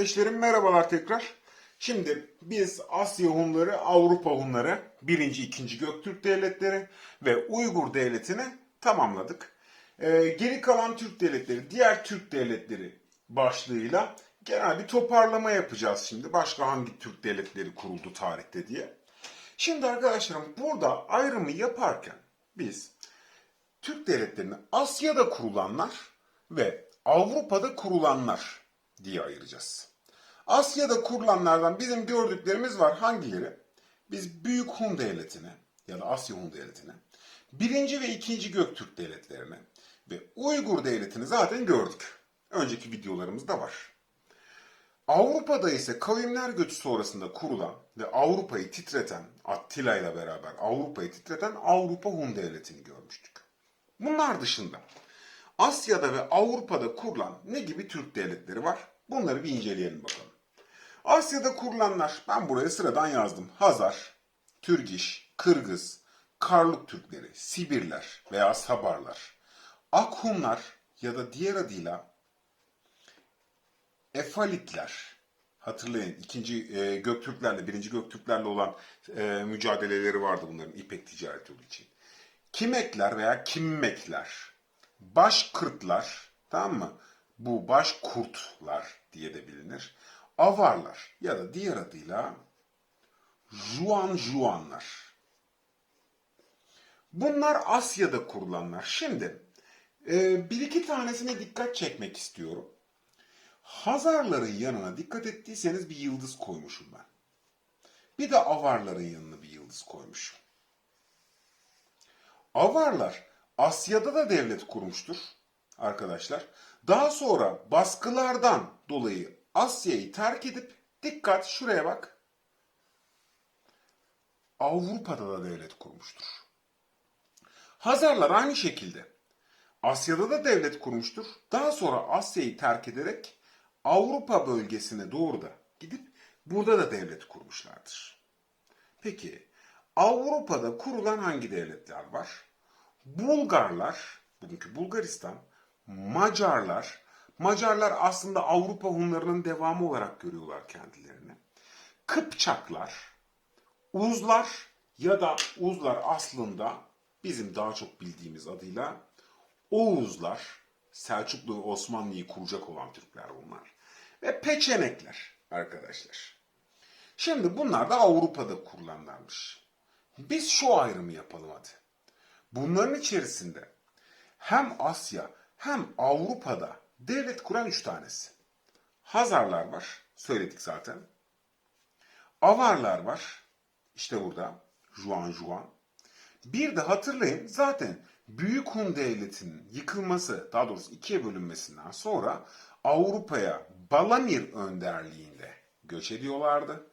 Kardeşlerim merhabalar tekrar. Şimdi biz Asya Hunları, Avrupa Hunları, 1. 2. Göktürk Devletleri ve Uygur Devleti'ni tamamladık. Ee, geri kalan Türk devletleri, diğer Türk devletleri başlığıyla genel bir toparlama yapacağız şimdi. Başka hangi Türk devletleri kuruldu tarihte diye. Şimdi arkadaşlarım burada ayrımı yaparken biz Türk devletlerini Asya'da kurulanlar ve Avrupa'da kurulanlar diye ayıracağız. Asya'da kurulanlardan bizim gördüklerimiz var. Hangileri? Biz Büyük Hun Devleti'ne ya da Asya Hun Devleti'ne, birinci ve ikinci Göktürk Devletlerine ve Uygur Devleti'ni zaten gördük. Önceki videolarımızda var. Avrupa'da ise kavimler göçü sonrasında kurulan ve Avrupa'yı titreten, Attila ile beraber Avrupa'yı titreten Avrupa Hun Devleti'ni görmüştük. Bunlar dışında Asya'da ve Avrupa'da kurulan ne gibi Türk devletleri var? Bunları bir inceleyelim bakalım. Asya'da kurulanlar, ben buraya sıradan yazdım. Hazar, Türgiş, Kırgız, Karluk Türkleri, Sibirler veya Sabarlar, Akhunlar ya da diğer adıyla Efalitler. Hatırlayın ikinci e, Göktürklerle, birinci Göktürklerle olan e, mücadeleleri vardı bunların İpek ticareti için. Kimekler veya Kimmekler, Başkırtlar, tamam mı? Bu Başkurtlar diye de bilinir. Avarlar ya da diğer adıyla Juan Juanlar. Bunlar Asya'da kurulanlar. Şimdi e, bir iki tanesine dikkat çekmek istiyorum. Hazarların yanına dikkat ettiyseniz bir yıldız koymuşum ben. Bir de Avarların yanına bir yıldız koymuşum. Avarlar Asya'da da devlet kurmuştur arkadaşlar. Daha sonra baskılardan dolayı Asya'yı terk edip dikkat şuraya bak. Avrupa'da da devlet kurmuştur. Hazarlar aynı şekilde Asya'da da devlet kurmuştur. Daha sonra Asya'yı terk ederek Avrupa bölgesine doğru da gidip burada da devlet kurmuşlardır. Peki Avrupa'da kurulan hangi devletler var? Bulgarlar, bugünkü Bulgaristan, Macarlar, Macarlar aslında Avrupa Hunlarının devamı olarak görüyorlar kendilerini. Kıpçaklar, Uzlar ya da Uzlar aslında bizim daha çok bildiğimiz adıyla Oğuzlar, Selçuklu ve Osmanlı'yı kuracak olan Türkler bunlar. Ve Peçenekler arkadaşlar. Şimdi bunlar da Avrupa'da kurulanlarmış. Biz şu ayrımı yapalım hadi. Bunların içerisinde hem Asya hem Avrupa'da devlet kuran üç tanesi. Hazarlar var, söyledik zaten. Avarlar var, işte burada, Juan Juan. Bir de hatırlayın zaten Büyük Hun Devleti'nin yıkılması, daha doğrusu ikiye bölünmesinden sonra Avrupa'ya Balamir önderliğinde göç ediyorlardı.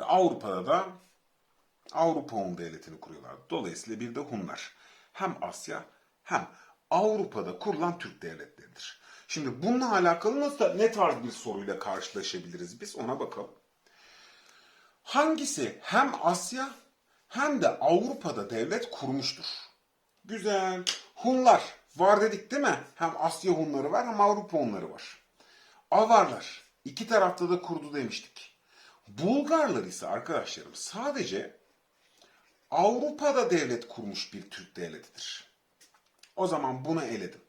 Ve Avrupa'da da Avrupa Hun Devleti'ni kuruyorlardı. Dolayısıyla bir de Hunlar. Hem Asya hem Avrupa'da kurulan Türk devletleridir. Şimdi bununla alakalı nasıl ne tarz bir soruyla karşılaşabiliriz biz ona bakalım. Hangisi hem Asya hem de Avrupa'da devlet kurmuştur? Güzel. Hunlar var dedik değil mi? Hem Asya Hunları var hem Avrupa Hunları var. Avarlar iki tarafta da kurdu demiştik. Bulgarlar ise arkadaşlarım sadece Avrupa'da devlet kurmuş bir Türk devletidir. O zaman bunu eledim.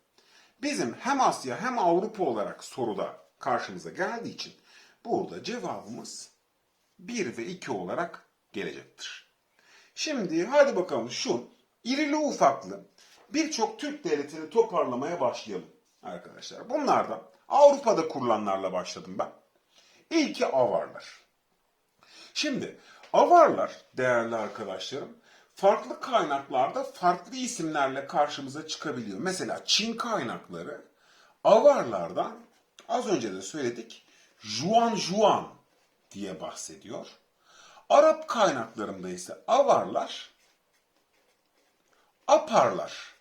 Bizim hem Asya hem Avrupa olarak soruda karşımıza geldiği için burada cevabımız 1 ve 2 olarak gelecektir. Şimdi hadi bakalım şu irili ufaklı birçok Türk devletini toparlamaya başlayalım arkadaşlar. Bunlardan Avrupa'da kurulanlarla başladım ben. İlki Avarlar. Şimdi Avarlar değerli arkadaşlarım farklı kaynaklarda farklı isimlerle karşımıza çıkabiliyor. Mesela Çin kaynakları Avarlardan az önce de söyledik Juan Juan diye bahsediyor. Arap kaynaklarında ise Avarlar Aparlar,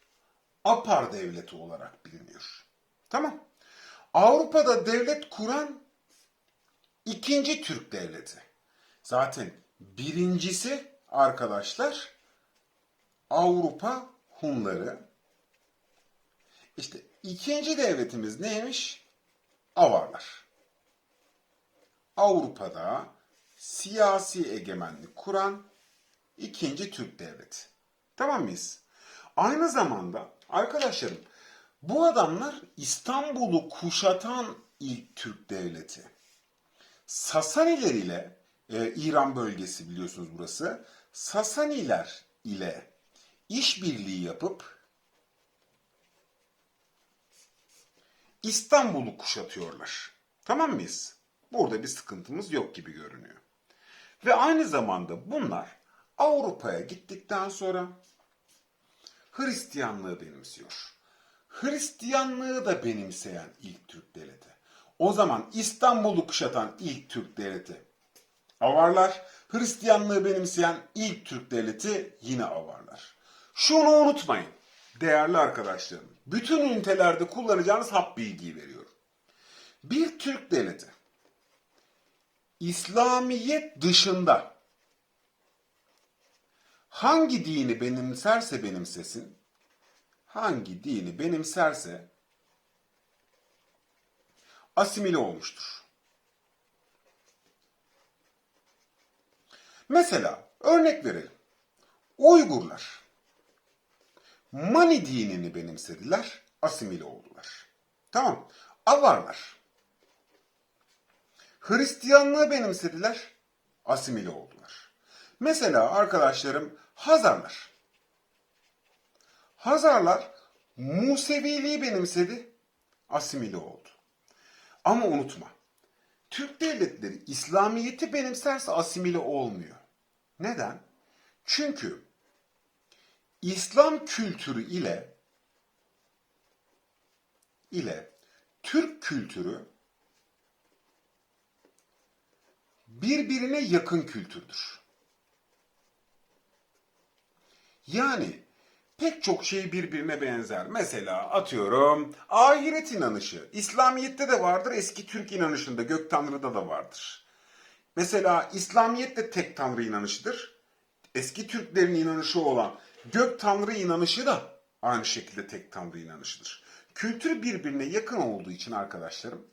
Apar devleti olarak biliniyor. Tamam. Avrupa'da devlet kuran ikinci Türk devleti. Zaten birincisi arkadaşlar Avrupa Hunları. İşte ikinci devletimiz neymiş? Avarlar. Avrupa'da siyasi egemenlik kuran ikinci Türk devleti. Tamam mıyız? Aynı zamanda arkadaşlarım bu adamlar İstanbul'u kuşatan ilk Türk devleti. Sasaniler ile e, İran bölgesi biliyorsunuz burası. Sasaniler ile işbirliği yapıp İstanbul'u kuşatıyorlar. Tamam mıyız? Burada bir sıkıntımız yok gibi görünüyor. Ve aynı zamanda bunlar Avrupa'ya gittikten sonra Hristiyanlığı benimsiyor. Hristiyanlığı da benimseyen ilk Türk devleti. O zaman İstanbul'u kuşatan ilk Türk devleti Avarlar. Hristiyanlığı benimseyen ilk Türk devleti yine Avarlar. Şunu unutmayın değerli arkadaşlarım. Bütün ünitelerde kullanacağınız hap bilgiyi veriyorum. Bir Türk devleti İslamiyet dışında hangi dini benimserse benimsesin, hangi dini benimserse asimile olmuştur. Mesela örnek verelim. Uygurlar Mani dinini benimsediler, asimile oldular. Tamam. Avarlar Hristiyanlığı benimsediler, asimile oldular. Mesela arkadaşlarım Hazarlar. Hazarlar Museviliği benimsedi, asimile oldu. Ama unutma, Türk devletleri İslamiyet'i benimserse asimile olmuyor. Neden? Çünkü İslam kültürü ile ile Türk kültürü birbirine yakın kültürdür. Yani pek çok şey birbirine benzer. Mesela atıyorum ahiret inanışı. İslamiyet'te de vardır, eski Türk inanışında, gök tanrıda da vardır. Mesela İslamiyet de tek tanrı inanışıdır. Eski Türklerin inanışı olan gök tanrı inanışı da aynı şekilde tek tanrı inanışıdır. Kültür birbirine yakın olduğu için arkadaşlarım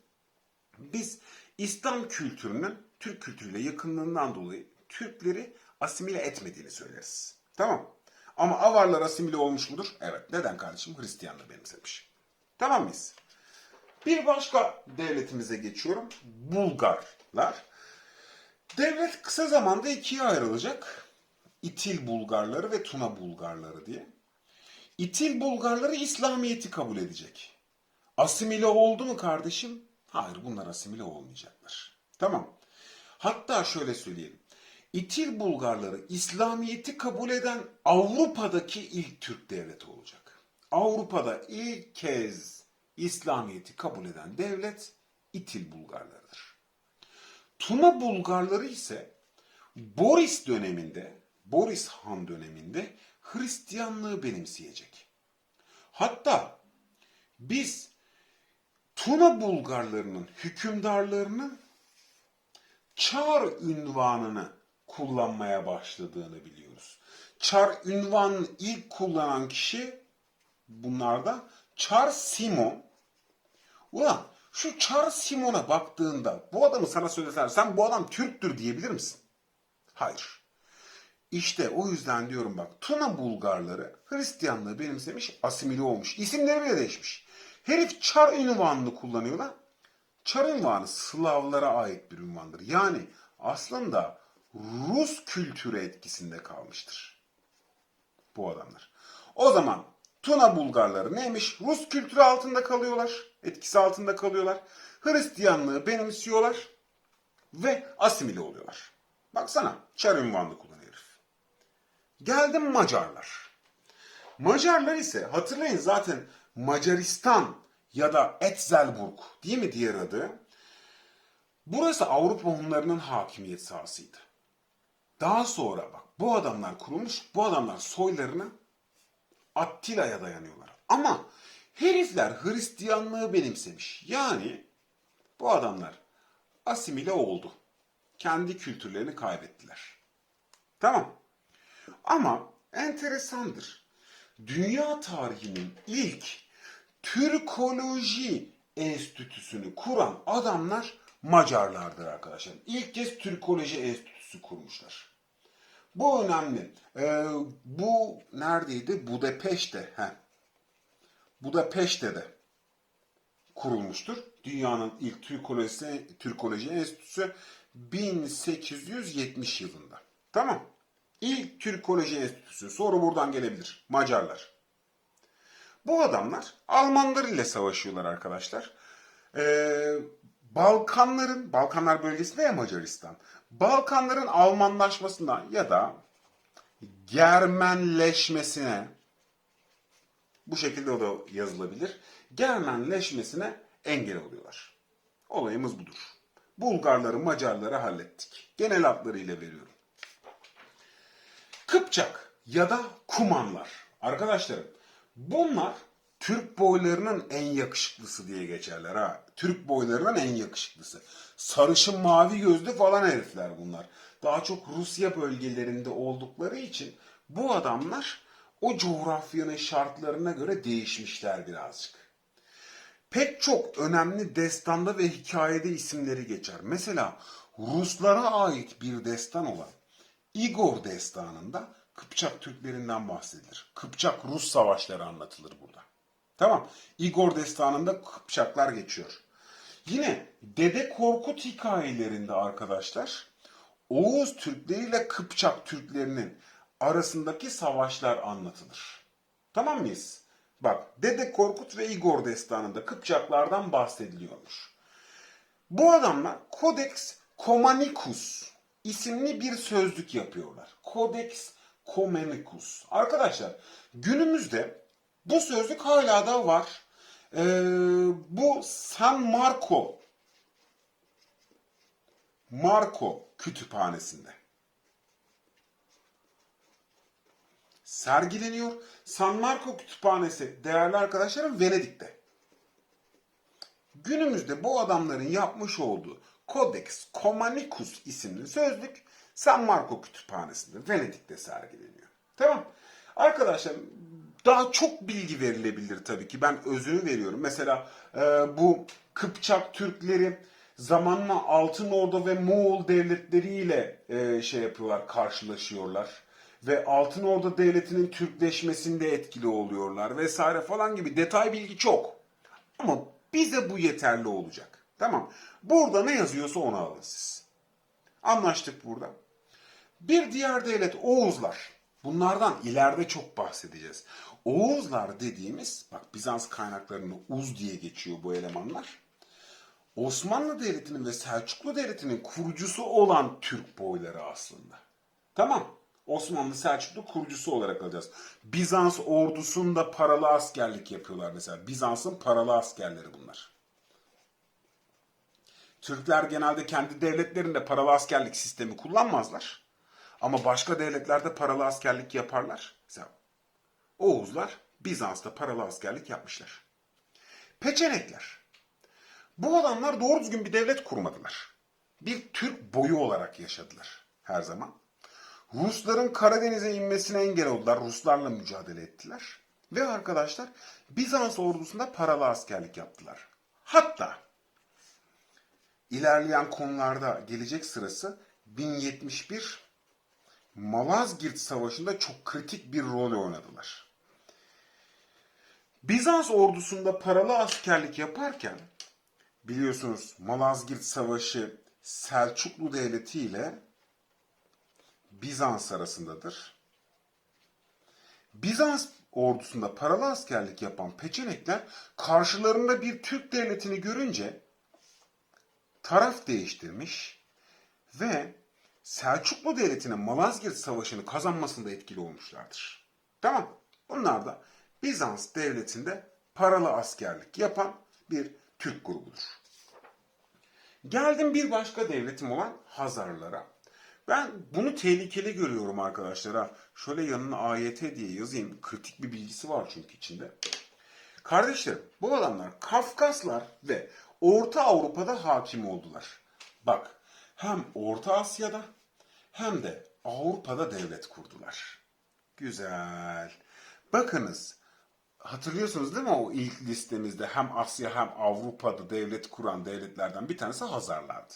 biz İslam kültürünün Türk kültürüyle yakınlığından dolayı Türkleri asimile etmediğini söyleriz. Tamam. Ama Avarlar asimile olmuş mudur? Evet. Neden kardeşim? Hristiyanlığı benimsemiş. Tamam mıyız? Bir başka devletimize geçiyorum. Bulgarlar. Devlet kısa zamanda ikiye ayrılacak. İtil Bulgarları ve Tuna Bulgarları diye. İtil Bulgarları İslamiyet'i kabul edecek. Asimile oldu mu kardeşim? Hayır bunlar asimile olmayacaklar. Tamam. Hatta şöyle söyleyelim. İtil Bulgarları İslamiyet'i kabul eden Avrupa'daki ilk Türk devleti olacak. Avrupa'da ilk kez İslamiyet'i kabul eden devlet İtil Bulgarlarıdır. Tuna Bulgarları ise Boris döneminde, Boris Han döneminde Hristiyanlığı benimseyecek. Hatta biz Tuna Bulgarlarının hükümdarlarının Çar ünvanını kullanmaya başladığını biliyoruz. Çar ünvanını ilk kullanan kişi bunlarda Çar Simon. Ulan şu Çar Simon'a baktığında bu adamı sana söyleseler sen bu adam Türktür diyebilir misin? Hayır. İşte o yüzden diyorum bak Tuna Bulgarları Hristiyanlığı benimsemiş asimile olmuş. İsimleri bile değişmiş. Herif Çar ünvanını kullanıyor lan. Çar ünvanı Slavlara ait bir ünvandır. Yani aslında Rus kültürü etkisinde kalmıştır. Bu adamlar. O zaman Tuna Bulgarları neymiş? Rus kültürü altında kalıyorlar. Etkisi altında kalıyorlar. Hristiyanlığı benimsiyorlar. Ve asimile oluyorlar. Baksana Çar ünvanını kullanıyor. Geldim Macarlar. Macarlar ise hatırlayın zaten Macaristan ya da Etzelburg değil mi diğer adı? Burası Avrupa Hunlarının hakimiyet sahasıydı. Daha sonra bak bu adamlar kurulmuş, bu adamlar soylarını Attila'ya dayanıyorlar. Ama herifler Hristiyanlığı benimsemiş. Yani bu adamlar asimile oldu. Kendi kültürlerini kaybettiler. Tamam. Ama enteresandır. Dünya tarihinin ilk Türkoloji Enstitüsü'nü kuran adamlar Macarlardır arkadaşlar. İlk kez Türkoloji Enstitüsü kurmuşlar. Bu önemli. Ee, bu neredeydi? Budapeşte. He. Budapeşte'de kurulmuştur. Dünyanın ilk Türkoloji, Türkoloji Enstitüsü 1870 yılında. Tamam. İlk Türkoloji Enstitüsü. Soru buradan gelebilir. Macarlar. Bu adamlar Almanlar ile savaşıyorlar arkadaşlar. Ee, Balkanların, Balkanlar bölgesinde ya Macaristan. Balkanların Almanlaşmasına ya da Germenleşmesine bu şekilde o da yazılabilir. Germenleşmesine engel oluyorlar. Olayımız budur. Bulgarları, Macarları hallettik. Genel adlarıyla veriyorum. Kıpçak ya da Kumanlar. Arkadaşlarım bunlar Türk boylarının en yakışıklısı diye geçerler ha. Türk boylarının en yakışıklısı. Sarışın mavi gözlü falan herifler bunlar. Daha çok Rusya bölgelerinde oldukları için bu adamlar o coğrafyanın şartlarına göre değişmişler birazcık. Pek çok önemli destanda ve hikayede isimleri geçer. Mesela Ruslara ait bir destan olan Igor destanında Kıpçak Türklerinden bahsedilir. Kıpçak Rus savaşları anlatılır burada. Tamam. Igor destanında Kıpçaklar geçiyor. Yine Dede Korkut hikayelerinde arkadaşlar Oğuz Türkleri ile Kıpçak Türklerinin arasındaki savaşlar anlatılır. Tamam mıyız? Bak Dede Korkut ve Igor destanında Kıpçaklardan bahsediliyormuş. Bu adamlar Codex Comanicus isimli bir sözlük yapıyorlar. Codex Comanicus. Arkadaşlar günümüzde bu sözlük hala da var. Ee, bu San Marco Marco kütüphanesinde sergileniyor. San Marco Kütüphanesi değerli arkadaşlarım Venedik'te. Günümüzde bu adamların yapmış olduğu Codex Comanicus isimli sözlük San Marco Kütüphanesi'nde Venedik'te sergileniyor. Tamam. Arkadaşlar daha çok bilgi verilebilir tabii ki. Ben özünü veriyorum. Mesela e, bu Kıpçak Türkleri zamanla Altın Ordu ve Moğol devletleriyle e, şey yapıyorlar, karşılaşıyorlar. Ve Altın Ordu devletinin Türkleşmesinde etkili oluyorlar vesaire falan gibi detay bilgi çok. Ama bize bu yeterli olacak. Tamam. Burada ne yazıyorsa onu alın siz. Anlaştık burada. Bir diğer devlet Oğuzlar. Bunlardan ileride çok bahsedeceğiz. Oğuzlar dediğimiz, bak Bizans kaynaklarında Uz diye geçiyor bu elemanlar. Osmanlı Devleti'nin ve Selçuklu Devleti'nin kurucusu olan Türk boyları aslında. Tamam. Osmanlı Selçuklu kurucusu olarak alacağız. Bizans ordusunda paralı askerlik yapıyorlar mesela. Bizans'ın paralı askerleri bunlar. Türkler genelde kendi devletlerinde paralı askerlik sistemi kullanmazlar. Ama başka devletlerde paralı askerlik yaparlar. Mesela Oğuzlar Bizans'ta paralı askerlik yapmışlar. Peçenekler. Bu adamlar doğru düzgün bir devlet kurmadılar. Bir Türk boyu olarak yaşadılar her zaman. Rusların Karadeniz'e inmesine engel oldular. Ruslarla mücadele ettiler. Ve arkadaşlar Bizans ordusunda paralı askerlik yaptılar. Hatta ilerleyen konularda gelecek sırası 1071 Malazgirt Savaşı'nda çok kritik bir rol oynadılar. Bizans ordusunda paralı askerlik yaparken biliyorsunuz Malazgirt Savaşı Selçuklu Devleti ile Bizans arasındadır. Bizans ordusunda paralı askerlik yapan peçenekler karşılarında bir Türk devletini görünce taraf değiştirmiş ve Selçuklu Devleti'nin Malazgirt Savaşı'nı kazanmasında etkili olmuşlardır. Tamam. Bunlar da Bizans Devleti'nde paralı askerlik yapan bir Türk grubudur. Geldim bir başka devletim olan Hazarlara. Ben bunu tehlikeli görüyorum arkadaşlara. Şöyle yanına AYT diye yazayım. Kritik bir bilgisi var çünkü içinde. Kardeşlerim bu adamlar Kafkaslar ve Orta Avrupa'da hakim oldular. Bak hem Orta Asya'da hem de Avrupa'da devlet kurdular. Güzel. Bakınız hatırlıyorsunuz değil mi o ilk listemizde hem Asya hem Avrupa'da devlet kuran devletlerden bir tanesi Hazarlardı.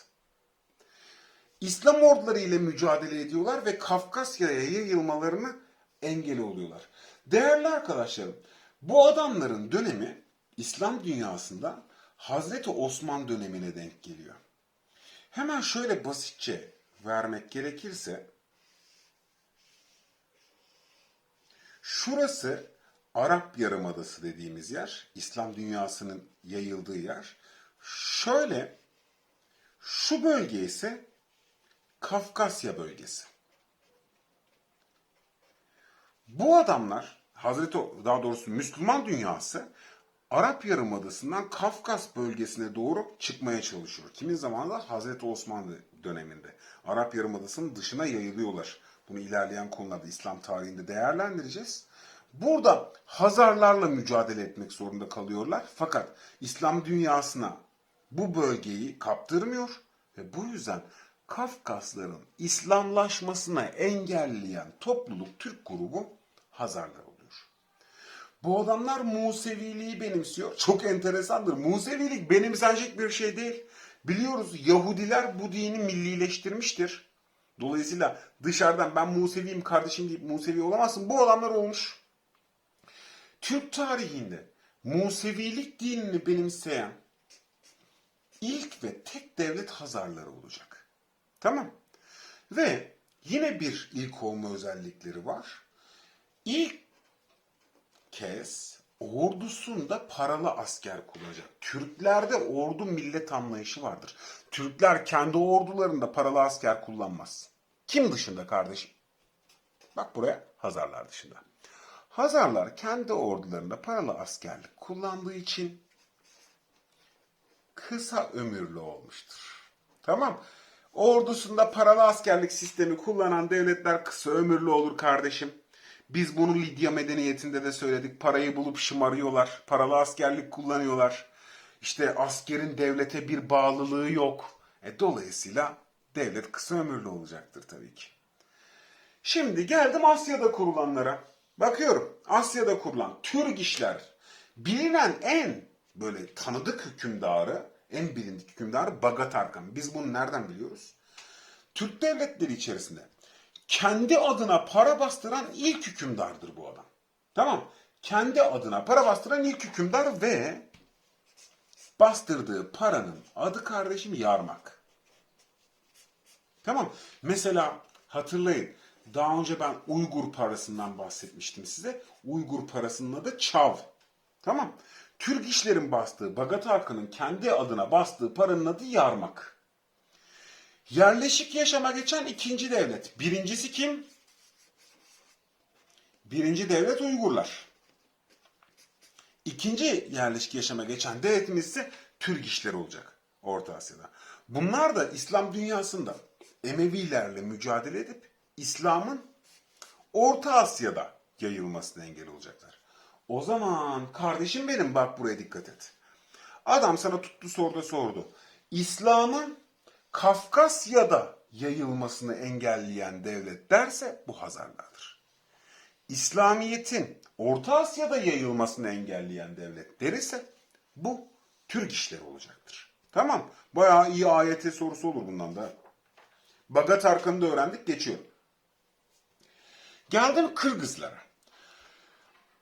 İslam orduları ile mücadele ediyorlar ve Kafkasya'ya yayılmalarını engel oluyorlar. Değerli arkadaşlarım, bu adamların dönemi İslam dünyasında Hazreti Osman dönemine denk geliyor. Hemen şöyle basitçe vermek gerekirse şurası Arap Yarımadası dediğimiz yer, İslam dünyasının yayıldığı yer. Şöyle şu bölge ise Kafkasya bölgesi. Bu adamlar Hazreti daha doğrusu Müslüman dünyası Arap Yarımadası'ndan Kafkas bölgesine doğru çıkmaya çalışıyor. Kimin zamanında? Hazreti Osmanlı döneminde. Arap Yarımadası'nın dışına yayılıyorlar. Bunu ilerleyen konularda İslam tarihinde değerlendireceğiz. Burada Hazarlarla mücadele etmek zorunda kalıyorlar. Fakat İslam dünyasına bu bölgeyi kaptırmıyor ve bu yüzden Kafkasların İslamlaşmasına engelleyen topluluk Türk grubu Hazarlar oluyor. Bu adamlar Museviliği benimsiyor. Çok enteresandır. Musevilik benimsenecek bir şey değil. Biliyoruz Yahudiler bu dini millileştirmiştir. Dolayısıyla dışarıdan ben Museviyim kardeşim deyip Musevi olamazsın. Bu adamlar olmuş. Türk tarihinde Musevilik dinini benimseyen ilk ve tek devlet Hazarları olacak. Tamam. Ve yine bir ilk olma özellikleri var. İlk kez ordusunda paralı asker kullanacak. Türklerde ordu millet anlayışı vardır. Türkler kendi ordularında paralı asker kullanmaz. Kim dışında kardeşim? Bak buraya Hazarlar dışında. Hazarlar kendi ordularında paralı askerlik kullandığı için kısa ömürlü olmuştur. Tamam. Ordusunda paralı askerlik sistemi kullanan devletler kısa ömürlü olur kardeşim. Biz bunu Lidya medeniyetinde de söyledik. Parayı bulup şımarıyorlar. Paralı askerlik kullanıyorlar. İşte askerin devlete bir bağlılığı yok. E, dolayısıyla devlet kısa ömürlü olacaktır tabii ki. Şimdi geldim Asya'da kurulanlara. Bakıyorum Asya'da kurulan Türk işler bilinen en böyle tanıdık hükümdarı, en bilindik hükümdarı Bagat Arkan. Biz bunu nereden biliyoruz? Türk devletleri içerisinde kendi adına para bastıran ilk hükümdardır bu adam. Tamam. Kendi adına para bastıran ilk hükümdar ve bastırdığı paranın adı kardeşim yarmak. Tamam. Mesela hatırlayın. Daha önce ben Uygur parasından bahsetmiştim size. Uygur parasının adı Çav. Tamam. Türk işlerin bastığı, Bagat Hakan'ın kendi adına bastığı paranın adı Yarmak. Yerleşik yaşama geçen ikinci devlet. Birincisi kim? Birinci devlet Uygurlar. İkinci yerleşik yaşama geçen devletimiz ise Türk işleri olacak Orta Asya'da. Bunlar da İslam dünyasında Emevilerle mücadele edip İslam'ın Orta Asya'da yayılmasına engel olacaklar. O zaman kardeşim benim bak buraya dikkat et. Adam sana tuttu sordu sordu. İslam'ın Kafkasya'da yayılmasını engelleyen devlet derse bu Hazarlardır. İslamiyet'in Orta Asya'da yayılmasını engelleyen devlet derse bu Türk işleri olacaktır. Tamam. Bayağı iyi AYT sorusu olur bundan da. Bagat Arkan'ı da öğrendik geçiyor. Geldim Kırgızlara.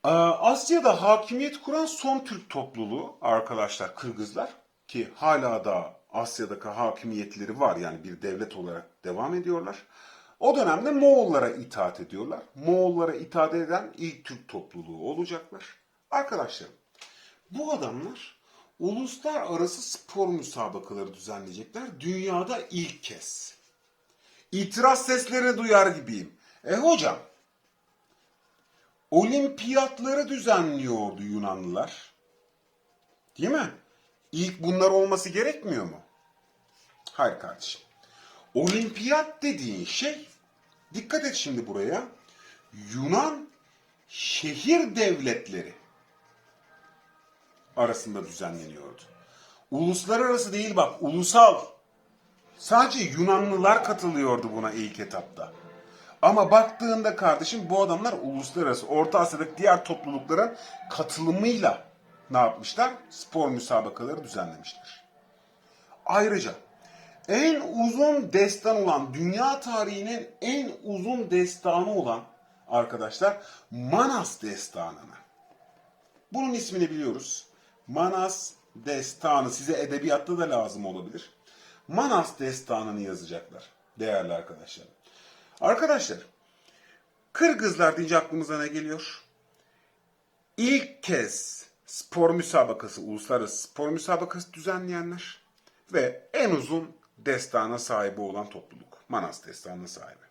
Ee, Asya'da hakimiyet kuran son Türk topluluğu arkadaşlar Kırgızlar ki hala da Asya'daki hakimiyetleri var yani bir devlet olarak devam ediyorlar. O dönemde Moğollara itaat ediyorlar. Moğollara itaat eden ilk Türk topluluğu olacaklar. Arkadaşlar bu adamlar uluslararası spor müsabakaları düzenleyecekler. Dünyada ilk kez. İtiraz seslerini duyar gibiyim. E hocam olimpiyatları düzenliyordu Yunanlılar. Değil mi? İlk bunlar olması gerekmiyor mu? Hayır kardeşim. Olimpiyat dediğin şey, dikkat et şimdi buraya, Yunan şehir devletleri arasında düzenleniyordu. Uluslararası değil bak, ulusal. Sadece Yunanlılar katılıyordu buna ilk etapta. Ama baktığında kardeşim bu adamlar uluslararası Orta Asya'daki diğer toplulukların katılımıyla ne yapmışlar? Spor müsabakaları düzenlemişler. Ayrıca en uzun destan olan, dünya tarihinin en uzun destanı olan arkadaşlar Manas destanını. Bunun ismini biliyoruz. Manas destanı size edebiyatta da lazım olabilir. Manas destanını yazacaklar değerli arkadaşlar. Arkadaşlar Kırgızlar deyince aklımıza ne geliyor? İlk kez spor müsabakası, uluslararası spor müsabakası düzenleyenler ve en uzun destana sahibi olan topluluk. Manas destanına sahibi.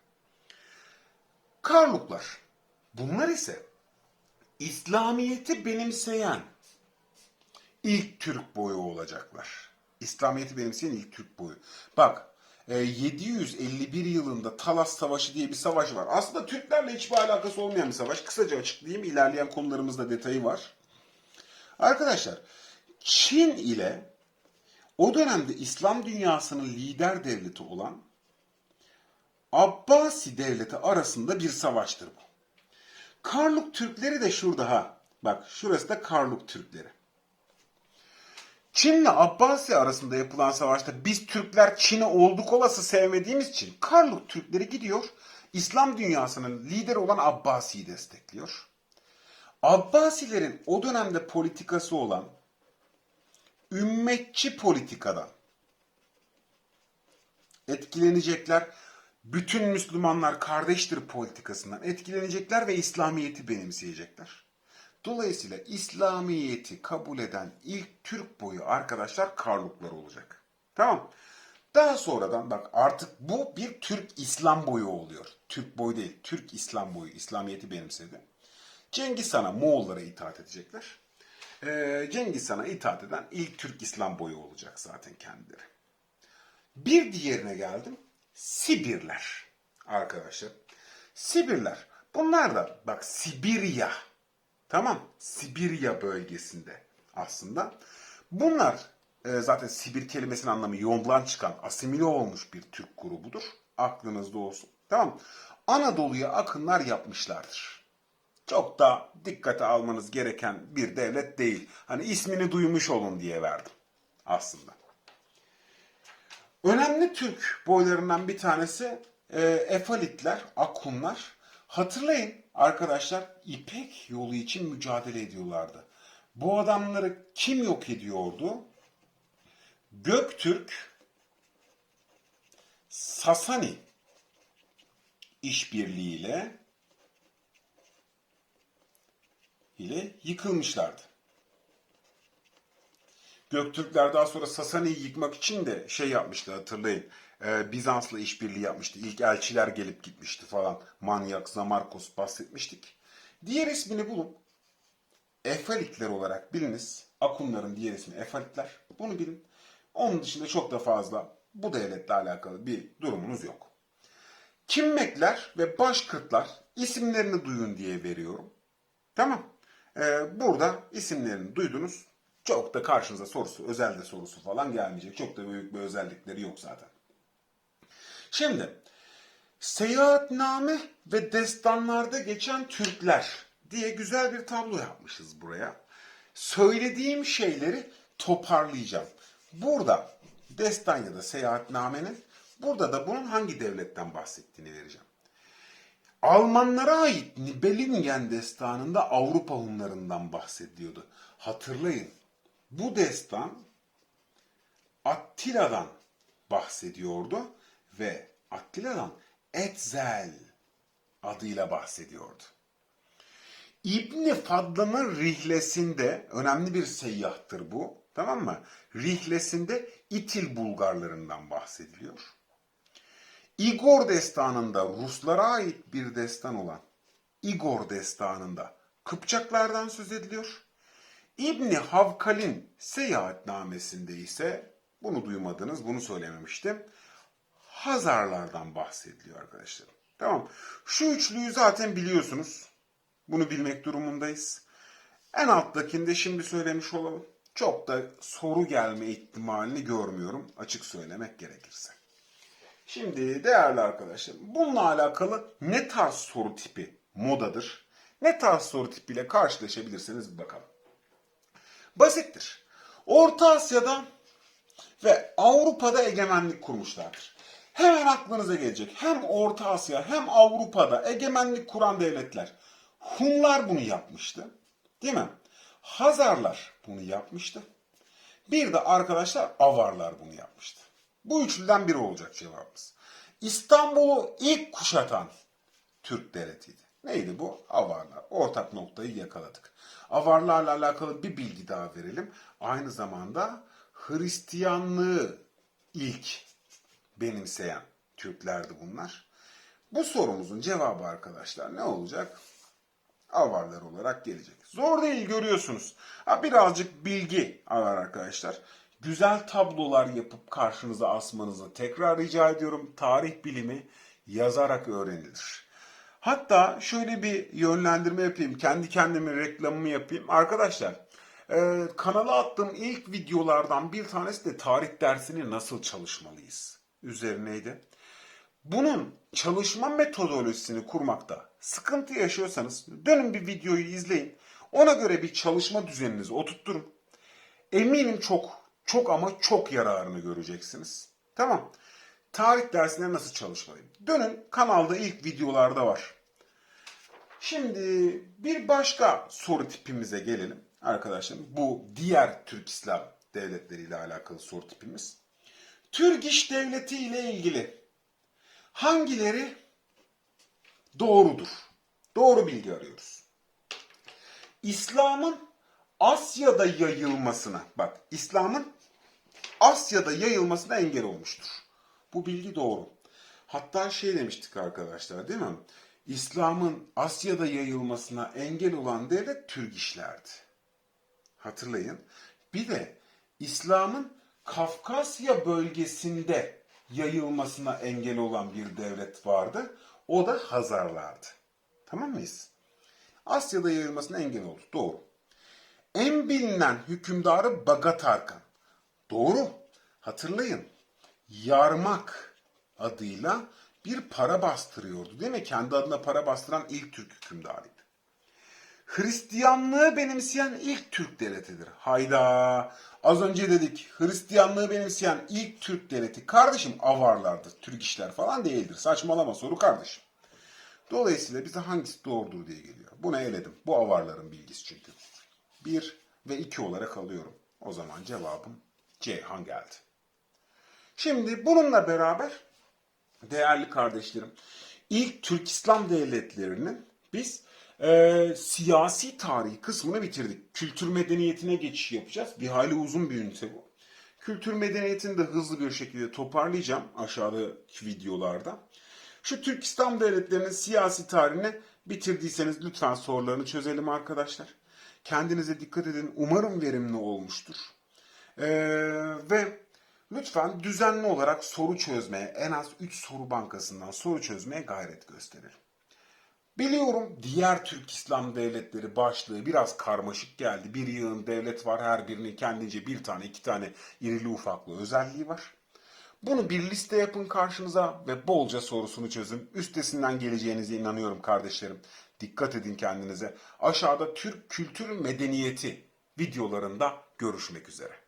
Karluklar. Bunlar ise İslamiyet'i benimseyen ilk Türk boyu olacaklar. İslamiyet'i benimseyen ilk Türk boyu. Bak e, 751 yılında Talas Savaşı diye bir savaş var. Aslında Türklerle hiçbir alakası olmayan bir savaş. Kısaca açıklayayım. İlerleyen konularımızda detayı var. Arkadaşlar Çin ile o dönemde İslam dünyasının lider devleti olan Abbasi devleti arasında bir savaştır bu. Karluk Türkleri de şurada ha. Bak şurası da Karluk Türkleri. Çin'le Abbasi arasında yapılan savaşta biz Türkler Çin'i olduk olası sevmediğimiz için Karluk Türkleri gidiyor İslam dünyasının lideri olan Abbasi'yi destekliyor. Abbasilerin o dönemde politikası olan ümmetçi politikadan etkilenecekler. Bütün Müslümanlar kardeştir politikasından etkilenecekler ve İslamiyet'i benimseyecekler. Dolayısıyla İslamiyet'i kabul eden ilk Türk boyu arkadaşlar Karluklar olacak. Tamam. Daha sonradan bak artık bu bir Türk İslam boyu oluyor. Türk boyu değil, Türk İslam boyu. İslamiyet'i benimsedi. Cengiz Han'a Moğollara itaat edecekler. Ee, Cengiz Han'a itaat eden ilk Türk İslam boyu olacak zaten kendileri. Bir diğerine geldim. Sibirler arkadaşlar. Sibirler. Bunlar da bak Sibirya. Tamam. Sibirya bölgesinde aslında. Bunlar e, zaten Sibir kelimesinin anlamı yoğundan çıkan asimile olmuş bir Türk grubudur. Aklınızda olsun. Tamam. Anadolu'ya akınlar yapmışlardır. Çok da dikkate almanız gereken bir devlet değil. Hani ismini duymuş olun diye verdim aslında. Önemli Türk boylarından bir tanesi e, Efalitler, Akunlar. Hatırlayın arkadaşlar İpek yolu için mücadele ediyorlardı. Bu adamları kim yok ediyordu? Göktürk, Sasani işbirliğiyle ile yıkılmışlardı. Göktürkler daha sonra Sasani'yi yıkmak için de şey yapmıştı hatırlayın. Ee, Bizans'la işbirliği yapmıştı. İlk elçiler gelip gitmişti falan. Manyak, Zamarkos bahsetmiştik. Diğer ismini bulun. Efalitler olarak biliniz. Akunların diğer ismi Efalitler. Bunu bilin. Onun dışında çok da fazla bu devletle alakalı bir durumunuz yok. Kimmekler ve Başkırtlar isimlerini duyun diye veriyorum. Tamam. Ee, burada isimlerini duydunuz. Çok da karşınıza sorusu, özelde sorusu falan gelmeyecek. Çok da büyük bir özellikleri yok zaten. Şimdi seyahatname ve destanlarda geçen Türkler diye güzel bir tablo yapmışız buraya. Söylediğim şeyleri toparlayacağım. Burada destan ya da seyahatnamenin burada da bunun hangi devletten bahsettiğini vereceğim. Almanlara ait Nibelungen destanında Avrupa Hunlarından bahsediyordu. Hatırlayın. Bu destan Attila'dan bahsediyordu ve Attila'dan Etzel adıyla bahsediyordu. İbni Fadlan'ın rihlesinde önemli bir seyyahtır bu. Tamam mı? Rihlesinde İtil Bulgarlarından bahsediliyor. Igor destanında Ruslara ait bir destan olan Igor destanında Kıpçaklardan söz ediliyor. İbni Havkal'in seyahatnamesinde ise bunu duymadınız, bunu söylememiştim. Hazarlardan bahsediliyor arkadaşlar. Tamam. Şu üçlüyü zaten biliyorsunuz. Bunu bilmek durumundayız. En alttakinde şimdi söylemiş olalım. Çok da soru gelme ihtimalini görmüyorum açık söylemek gerekirse. Şimdi değerli arkadaşlar bununla alakalı ne tarz soru tipi modadır? Ne tarz soru tipiyle karşılaşabilirsiniz bir bakalım. Basittir. Orta Asya'da ve Avrupa'da egemenlik kurmuşlardır. Hemen aklınıza gelecek. Hem Orta Asya hem Avrupa'da egemenlik kuran devletler. Hunlar bunu yapmıştı. Değil mi? Hazarlar bunu yapmıştı. Bir de arkadaşlar Avarlar bunu yapmıştı. Bu üçlüden biri olacak cevabımız. İstanbul'u ilk kuşatan Türk devletiydi. Neydi bu? Avarlar. Ortak noktayı yakaladık. Avarlarla alakalı bir bilgi daha verelim. Aynı zamanda Hristiyanlığı ilk benimseyen Türklerdi bunlar. Bu sorumuzun cevabı arkadaşlar ne olacak? Avarlar olarak gelecek. Zor değil görüyorsunuz. Ha, birazcık bilgi var arkadaşlar. Güzel tablolar yapıp karşınıza asmanızı tekrar rica ediyorum. Tarih bilimi yazarak öğrenilir. Hatta şöyle bir yönlendirme yapayım. Kendi kendimin reklamımı yapayım. Arkadaşlar e, kanala attığım ilk videolardan bir tanesi de tarih dersini nasıl çalışmalıyız üzerineydi. Bunun çalışma metodolojisini kurmakta sıkıntı yaşıyorsanız dönün bir videoyu izleyin. Ona göre bir çalışma düzeninizi oturtturun. Eminim çok çok ama çok yararını göreceksiniz. Tamam. Tarih dersine nasıl çalışmalıyım? Dönün kanalda ilk videolarda var. Şimdi bir başka soru tipimize gelelim arkadaşlar. Bu diğer Türk İslam devletleriyle alakalı soru tipimiz. Türk İş Devleti ile ilgili hangileri doğrudur? Doğru bilgi arıyoruz. İslam'ın Asya'da yayılmasına, bak İslam'ın Asya'da yayılmasına engel olmuştur. Bu bilgi doğru. Hatta şey demiştik arkadaşlar değil mi? İslam'ın Asya'da yayılmasına engel olan devlet Türk işlerdi. Hatırlayın. Bir de İslam'ın Kafkasya bölgesinde yayılmasına engel olan bir devlet vardı. O da Hazarlardı. Tamam mıyız? Asya'da yayılmasına engel oldu. Doğru. En bilinen hükümdarı Bagat Arkan. Doğru. Hatırlayın. Yarmak adıyla bir para bastırıyordu değil mi? Kendi adına para bastıran ilk Türk hükümdarıydı. Hristiyanlığı benimseyen ilk Türk devletidir. Hayda. Az önce dedik Hristiyanlığı benimseyen ilk Türk devleti. Kardeşim avarlardır. Türk işler falan değildir. Saçmalama soru kardeşim. Dolayısıyla bize hangisi doğrudur diye geliyor. Bunu eledim. Bu avarların bilgisi çünkü. 1 ve 2 olarak alıyorum. O zaman cevabım Ceyhan geldi. Şimdi bununla beraber değerli kardeşlerim ilk Türk İslam devletlerinin biz e, siyasi tarihi kısmını bitirdik. Kültür medeniyetine geçiş yapacağız. Bir hayli uzun bir ünite bu. Kültür medeniyetini de hızlı bir şekilde toparlayacağım aşağıdaki videolarda. Şu Türk İslam devletlerinin siyasi tarihini bitirdiyseniz lütfen sorularını çözelim arkadaşlar. Kendinize dikkat edin. Umarım verimli olmuştur. Ee, ve lütfen düzenli olarak soru çözmeye, en az 3 soru bankasından soru çözmeye gayret gösterelim. Biliyorum diğer Türk İslam devletleri başlığı biraz karmaşık geldi. Bir yığın devlet var, her birinin kendince bir tane, iki tane irili ufaklı özelliği var. Bunu bir liste yapın karşınıza ve bolca sorusunu çözün. Üstesinden geleceğinize inanıyorum kardeşlerim. Dikkat edin kendinize. Aşağıda Türk kültür medeniyeti videolarında görüşmek üzere.